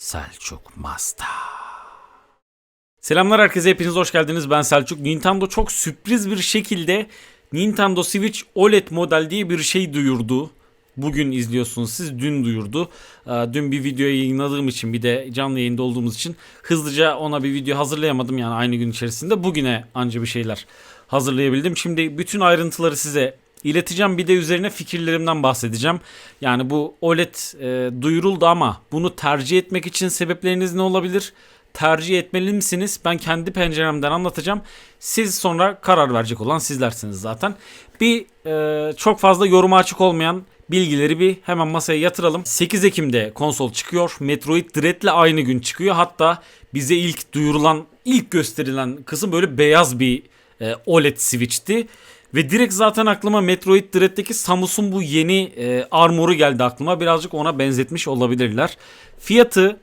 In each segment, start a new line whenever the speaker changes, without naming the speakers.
Selçuk Masta. Selamlar herkese hepiniz hoş geldiniz ben Selçuk. Nintendo çok sürpriz bir şekilde Nintendo Switch OLED model diye bir şey duyurdu. Bugün izliyorsunuz siz dün duyurdu. Ee, Dün bir video yayınladığım için bir de canlı yayında olduğumuz için hızlıca ona bir video hazırlayamadım yani aynı gün içerisinde. Bugüne anca bir şeyler hazırlayabildim. Şimdi bütün ayrıntıları size ileteceğim. Bir de üzerine fikirlerimden bahsedeceğim. Yani bu OLED e, duyuruldu ama bunu tercih etmek için sebepleriniz ne olabilir? Tercih etmeli misiniz? Ben kendi penceremden anlatacağım. Siz sonra karar verecek olan sizlersiniz zaten. Bir e, çok fazla yoruma açık olmayan bilgileri bir hemen masaya yatıralım. 8 Ekim'de konsol çıkıyor. Metroid Dread'le aynı gün çıkıyor. Hatta bize ilk duyurulan, ilk gösterilen kısım böyle beyaz bir e, OLED Switch'ti. Ve direkt zaten aklıma Metroid Dread'deki Samus'un bu yeni e, armoru geldi aklıma. Birazcık ona benzetmiş olabilirler. Fiyatı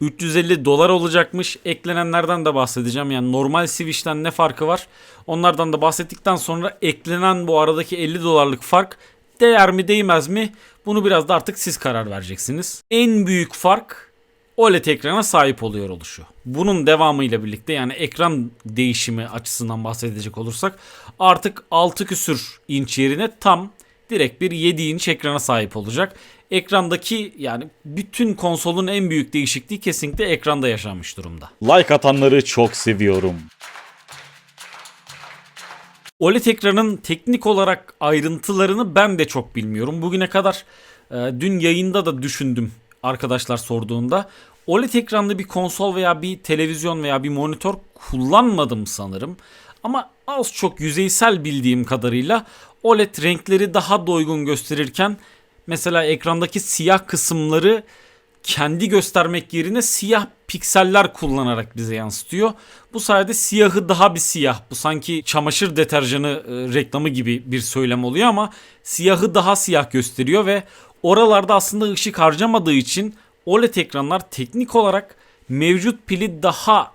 350 dolar olacakmış. Eklenenlerden de bahsedeceğim. Yani normal Switch'ten ne farkı var? Onlardan da bahsettikten sonra eklenen bu aradaki 50 dolarlık fark değer mi değmez mi? Bunu biraz da artık siz karar vereceksiniz. En büyük fark OLED ekrana sahip oluyor oluşu. Bunun devamıyla birlikte yani ekran değişimi açısından bahsedecek olursak artık 6 küsür inç yerine tam direkt bir 7 inç ekrana sahip olacak. Ekrandaki yani bütün konsolun en büyük değişikliği kesinlikle ekranda yaşanmış durumda.
Like atanları çok seviyorum.
OLED ekranın teknik olarak ayrıntılarını ben de çok bilmiyorum. Bugüne kadar e, dün yayında da düşündüm arkadaşlar sorduğunda. OLED ekranlı bir konsol veya bir televizyon veya bir monitör kullanmadım sanırım. Ama az çok yüzeysel bildiğim kadarıyla OLED renkleri daha doygun gösterirken mesela ekrandaki siyah kısımları kendi göstermek yerine siyah pikseller kullanarak bize yansıtıyor. Bu sayede siyahı daha bir siyah. Bu sanki çamaşır deterjanı e, reklamı gibi bir söylem oluyor ama siyahı daha siyah gösteriyor ve oralarda aslında ışık harcamadığı için OLED ekranlar teknik olarak mevcut pili daha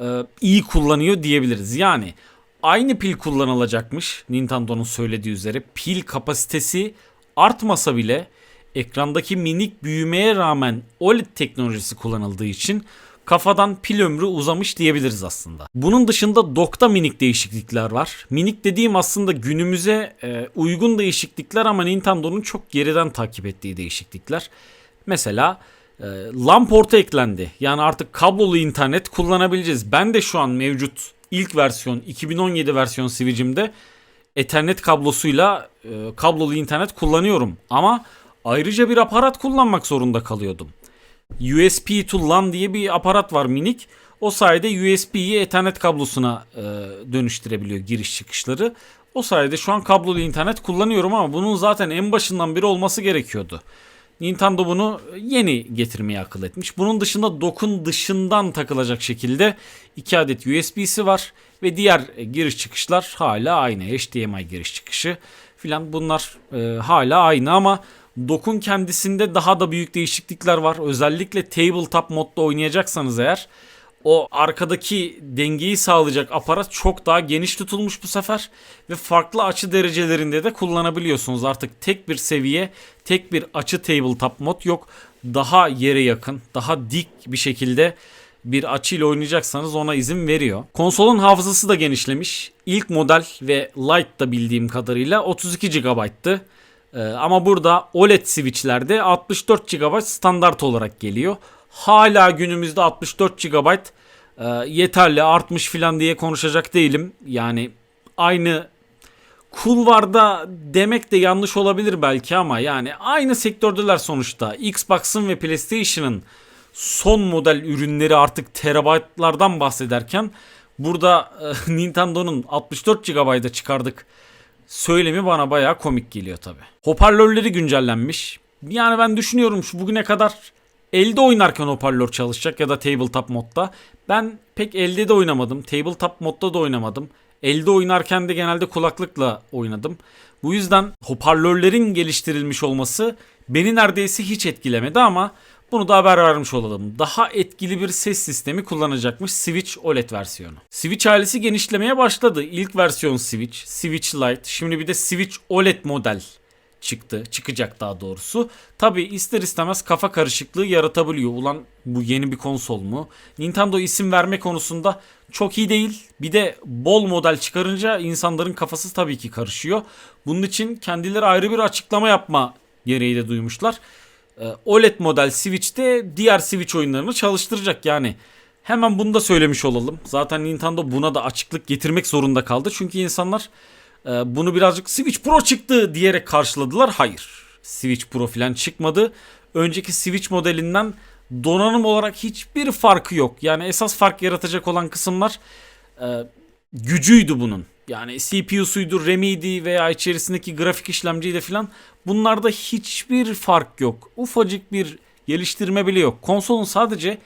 e, iyi kullanıyor diyebiliriz. Yani aynı pil kullanılacakmış Nintendo'nun söylediği üzere. Pil kapasitesi artmasa bile ekrandaki minik büyümeye rağmen OLED teknolojisi kullanıldığı için kafadan pil ömrü uzamış diyebiliriz aslında. Bunun dışında dock'ta minik değişiklikler var. Minik dediğim aslında günümüze e, uygun değişiklikler ama Nintendo'nun çok geriden takip ettiği değişiklikler. Mesela e, LAN portu eklendi. Yani artık kablolu internet kullanabileceğiz. Ben de şu an mevcut ilk versiyon 2017 versiyon Switch'imde Ethernet kablosuyla e, kablolu internet kullanıyorum. Ama ayrıca bir aparat kullanmak zorunda kalıyordum. USB to LAN diye bir aparat var minik. O sayede USB'yi Ethernet kablosuna e, dönüştürebiliyor giriş çıkışları. O sayede şu an kablolu internet kullanıyorum ama bunun zaten en başından beri olması gerekiyordu. Nintendo bunu yeni getirmeye akıl etmiş. Bunun dışında dock'un dışından takılacak şekilde 2 adet USB'si var ve diğer giriş çıkışlar hala aynı. HDMI giriş çıkışı filan bunlar e, hala aynı ama dock'un kendisinde daha da büyük değişiklikler var. Özellikle tabletop modda oynayacaksanız eğer o arkadaki dengeyi sağlayacak aparat çok daha geniş tutulmuş bu sefer ve farklı açı derecelerinde de kullanabiliyorsunuz. Artık tek bir seviye, tek bir açı tabletop mod yok. Daha yere yakın, daha dik bir şekilde bir açıyla oynayacaksanız ona izin veriyor. Konsolun hafızası da genişlemiş. İlk model ve Lite da bildiğim kadarıyla 32 GB'tı. Ee, ama burada OLED switchlerde 64 GB standart olarak geliyor. Hala günümüzde 64 GB e, yeterli artmış filan diye konuşacak değilim. Yani aynı kulvarda demek de yanlış olabilir belki ama yani aynı sektördeler sonuçta. Xbox'ın ve PlayStation'ın son model ürünleri artık terabaytlardan bahsederken burada e, Nintendo'nun 64 GB'da çıkardık söylemi bana bayağı komik geliyor tabi. Hoparlörleri güncellenmiş. Yani ben düşünüyorum şu bugüne kadar elde oynarken hoparlör çalışacak ya da tabletop modda. Ben pek elde de oynamadım. Tabletop modda da oynamadım. Elde oynarken de genelde kulaklıkla oynadım. Bu yüzden hoparlörlerin geliştirilmiş olması beni neredeyse hiç etkilemedi ama bunu da haber vermiş olalım. Daha etkili bir ses sistemi kullanacakmış Switch OLED versiyonu. Switch ailesi genişlemeye başladı. İlk versiyon Switch, Switch Lite, şimdi bir de Switch OLED model çıktı. Çıkacak daha doğrusu. Tabi ister istemez kafa karışıklığı yaratabiliyor. Ulan bu yeni bir konsol mu? Nintendo isim verme konusunda çok iyi değil. Bir de bol model çıkarınca insanların kafası tabii ki karışıyor. Bunun için kendileri ayrı bir açıklama yapma gereği de duymuşlar. Ee, OLED model Switch'te diğer Switch oyunlarını çalıştıracak yani. Hemen bunu da söylemiş olalım. Zaten Nintendo buna da açıklık getirmek zorunda kaldı. Çünkü insanlar e, bunu birazcık Switch Pro çıktı diyerek karşıladılar. Hayır. Switch Pro falan çıkmadı. Önceki Switch modelinden donanım olarak hiçbir farkı yok. Yani esas fark yaratacak olan kısımlar e, gücüydü bunun. Yani CPU'suydu, RAM'iydi veya içerisindeki grafik işlemciydi falan. Bunlarda hiçbir fark yok. Ufacık bir geliştirme bile yok. Konsolun sadece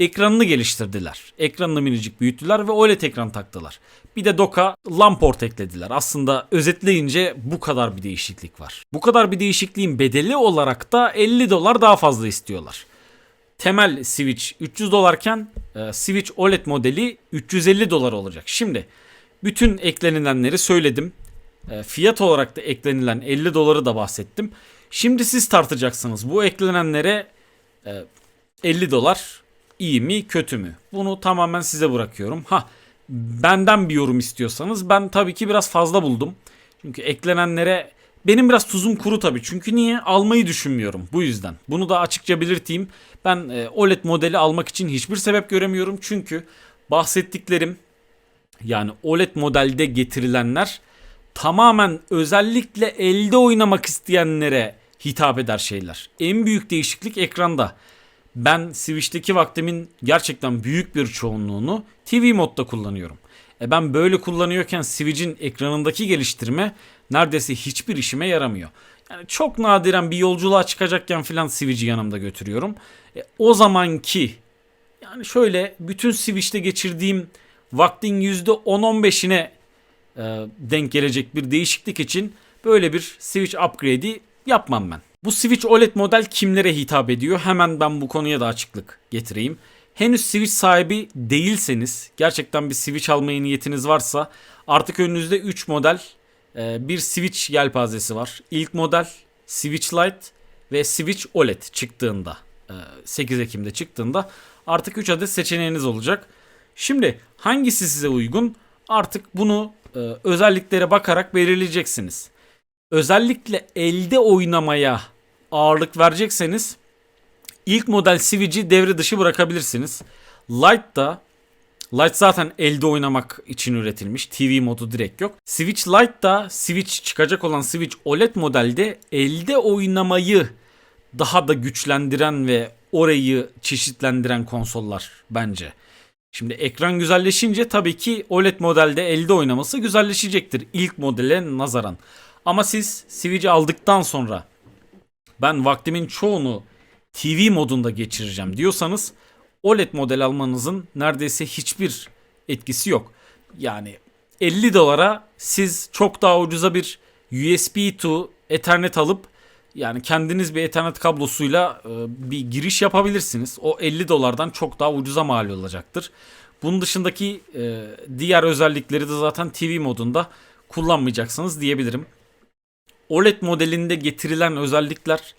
ekranını geliştirdiler. Ekranını minicik büyüttüler ve OLED ekran taktılar. Bir de doka LAN port eklediler. Aslında özetleyince bu kadar bir değişiklik var. Bu kadar bir değişikliğin bedeli olarak da 50 dolar daha fazla istiyorlar. Temel Switch 300 dolarken e, Switch OLED modeli 350 dolar olacak. Şimdi bütün eklenilenleri söyledim. E, fiyat olarak da eklenilen 50 doları da bahsettim. Şimdi siz tartacaksınız. Bu eklenenlere e, 50 dolar iyi mi kötü mü? Bunu tamamen size bırakıyorum. Ha benden bir yorum istiyorsanız ben tabii ki biraz fazla buldum. Çünkü eklenenlere benim biraz tuzum kuru tabii. Çünkü niye? Almayı düşünmüyorum. Bu yüzden. Bunu da açıkça belirteyim. Ben e, OLED modeli almak için hiçbir sebep göremiyorum. Çünkü bahsettiklerim yani OLED modelde getirilenler tamamen özellikle elde oynamak isteyenlere hitap eder şeyler. En büyük değişiklik ekranda. Ben Switch'teki vaktimin gerçekten büyük bir çoğunluğunu TV modda kullanıyorum. E ben böyle kullanıyorken Switch'in ekranındaki geliştirme neredeyse hiçbir işime yaramıyor. Yani çok nadiren bir yolculuğa çıkacakken filan Switch'i yanımda götürüyorum. E, o zamanki yani şöyle bütün Switch'te geçirdiğim vaktin %10-15'ine e, denk gelecek bir değişiklik için böyle bir Switch upgrade'i yapmam ben. Bu Switch OLED model kimlere hitap ediyor? Hemen ben bu konuya da açıklık getireyim. Henüz Switch sahibi değilseniz, gerçekten bir Switch almaya niyetiniz varsa artık önünüzde 3 model e, bir Switch yelpazesi var. İlk model Switch Lite ve Switch OLED çıktığında e, 8 Ekim'de çıktığında artık 3 adet seçeneğiniz olacak. Şimdi hangisi size uygun? Artık bunu e, özelliklere bakarak belirleyeceksiniz. Özellikle elde oynamaya ağırlık verecekseniz ilk model Switch'i devre dışı bırakabilirsiniz. Lite'da Lite zaten elde oynamak için üretilmiş. TV modu direkt yok. Switch Lite'da Switch çıkacak olan Switch OLED modelde elde oynamayı daha da güçlendiren ve orayı çeşitlendiren konsollar bence. Şimdi ekran güzelleşince tabii ki OLED modelde elde oynaması güzelleşecektir ilk modele nazaran. Ama siz Switch'i aldıktan sonra ben vaktimin çoğunu TV modunda geçireceğim diyorsanız OLED model almanızın neredeyse hiçbir etkisi yok. Yani 50 dolara siz çok daha ucuza bir USB to Ethernet alıp yani kendiniz bir Ethernet kablosuyla e, bir giriş yapabilirsiniz. O 50 dolardan çok daha ucuza mal olacaktır. Bunun dışındaki e, diğer özellikleri de zaten TV modunda kullanmayacaksınız diyebilirim. OLED modelinde getirilen özellikler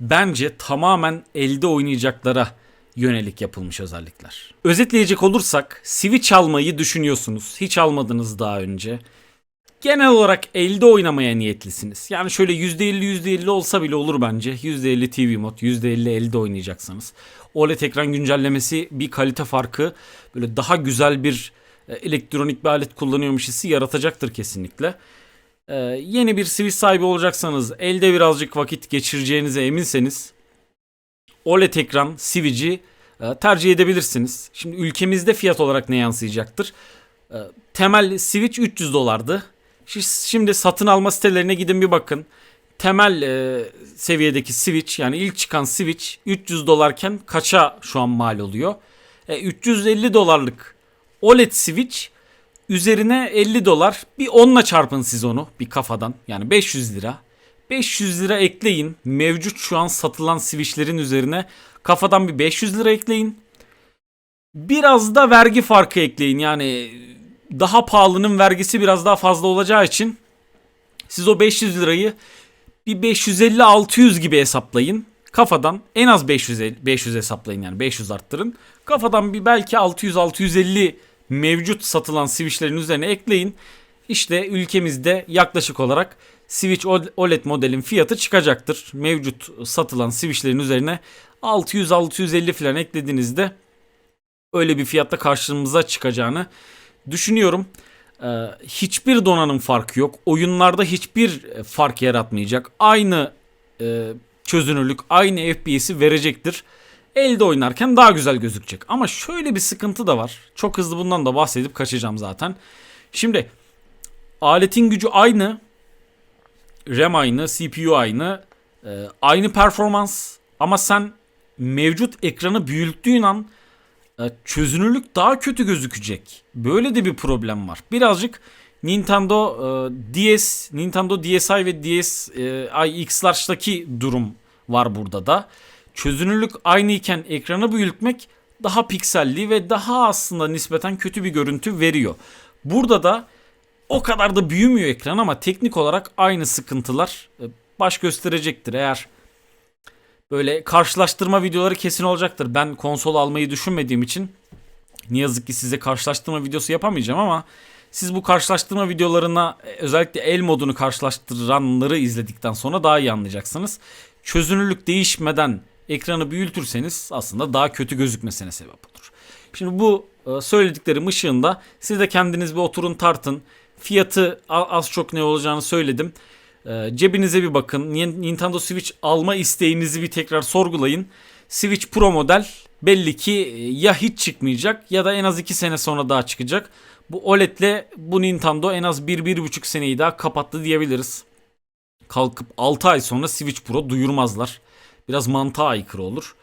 bence tamamen elde oynayacaklara yönelik yapılmış özellikler. Özetleyecek olursak Switch almayı düşünüyorsunuz. Hiç almadınız daha önce. Genel olarak elde oynamaya niyetlisiniz. Yani şöyle %50 %50 olsa bile olur bence. %50 TV mod, %50 elde oynayacaksınız. OLED ekran güncellemesi bir kalite farkı böyle daha güzel bir e, elektronik bir alet kullanıyormuş hissi yaratacaktır kesinlikle. Ee, yeni bir Switch sahibi olacaksanız elde birazcık vakit geçireceğinize eminseniz OLED ekran Switch'i e, tercih edebilirsiniz. Şimdi ülkemizde fiyat olarak ne yansıyacaktır? E, temel Switch 300 dolardı. Şi- Şimdi satın alma sitelerine gidin bir bakın. Temel e, seviyedeki Switch yani ilk çıkan Switch 300 dolarken kaça şu an mal oluyor? E, 350 dolarlık OLED Switch üzerine 50 dolar bir 10'la çarpın siz onu bir kafadan yani 500 lira. 500 lira ekleyin mevcut şu an satılan Switch'lerin üzerine kafadan bir 500 lira ekleyin. Biraz da vergi farkı ekleyin yani daha pahalının vergisi biraz daha fazla olacağı için siz o 500 lirayı bir 550-600 gibi hesaplayın. Kafadan en az 500 el- 500 hesaplayın yani 500 arttırın. Kafadan bir belki 600-650 mevcut satılan switchlerin üzerine ekleyin. İşte ülkemizde yaklaşık olarak Switch OLED modelin fiyatı çıkacaktır. Mevcut satılan switchlerin üzerine 600-650 falan eklediğinizde öyle bir fiyatta karşımıza çıkacağını düşünüyorum. Ee, hiçbir donanım farkı yok. Oyunlarda hiçbir e, fark yaratmayacak. Aynı e, çözünürlük, aynı FPS'i verecektir. Elde oynarken daha güzel gözükecek. Ama şöyle bir sıkıntı da var. Çok hızlı bundan da bahsedip kaçacağım zaten. Şimdi aletin gücü aynı. RAM aynı, CPU aynı. e, aynı performans. Ama sen mevcut ekranı büyüttüğün an çözünürlük daha kötü gözükecek. Böyle de bir problem var. Birazcık Nintendo e, DS, Nintendo DSi ve DSi X-Large'daki durum var burada da. Çözünürlük aynı iken ekranı büyütmek daha pikselli ve daha aslında nispeten kötü bir görüntü veriyor. Burada da o kadar da büyümüyor ekran ama teknik olarak aynı sıkıntılar e, baş gösterecektir. Eğer böyle karşılaştırma videoları kesin olacaktır. Ben konsol almayı düşünmediğim için ne yazık ki size karşılaştırma videosu yapamayacağım ama siz bu karşılaştırma videolarına e, özellikle el modunu karşılaştıranları izledikten sonra daha iyi anlayacaksınız. Çözünürlük değişmeden ekranı büyütürseniz aslında daha kötü gözükmesine sebep olur. Şimdi bu e, söylediklerim ışığında siz de kendiniz bir oturun tartın. Fiyatı az çok ne olacağını söyledim. E, Cebinize bir bakın. Ni- Nintendo Switch alma isteğinizi bir tekrar sorgulayın. Switch Pro model belli ki e, ya hiç çıkmayacak ya da en az 2 sene sonra daha çıkacak. Bu OLED'le bu Nintendo en az 1-1,5 seneyi daha kapattı diyebiliriz. Kalkıp 6 ay sonra Switch Pro duyurmazlar. Biraz mantığa aykırı olur.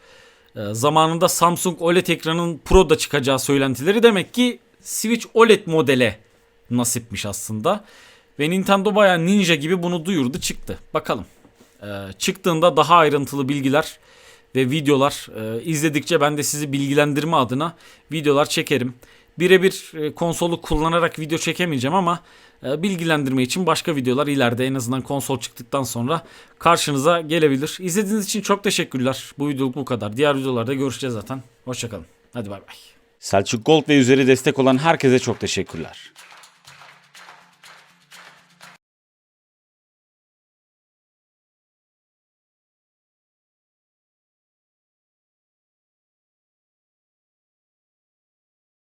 Ee, zamanında Samsung OLED ekranın Pro da çıkacağı söylentileri demek ki Switch OLED modele nasipmiş aslında. Ve Nintendo bayağı ninja gibi bunu duyurdu çıktı. Bakalım. Ee, çıktığında daha ayrıntılı bilgiler ve videolar e, izledikçe ben de sizi bilgilendirme adına videolar çekerim. Birebir e, konsolu kullanarak video çekemeyeceğim ama e, bilgilendirme için başka videolar ileride en azından konsol çıktıktan sonra karşınıza gelebilir. İzlediğiniz için çok teşekkürler. Bu videoluk bu kadar. Diğer videolarda görüşeceğiz zaten. Hoşçakalın. Hadi bay bay.
Selçuk Gold ve üzeri destek olan herkese çok teşekkürler.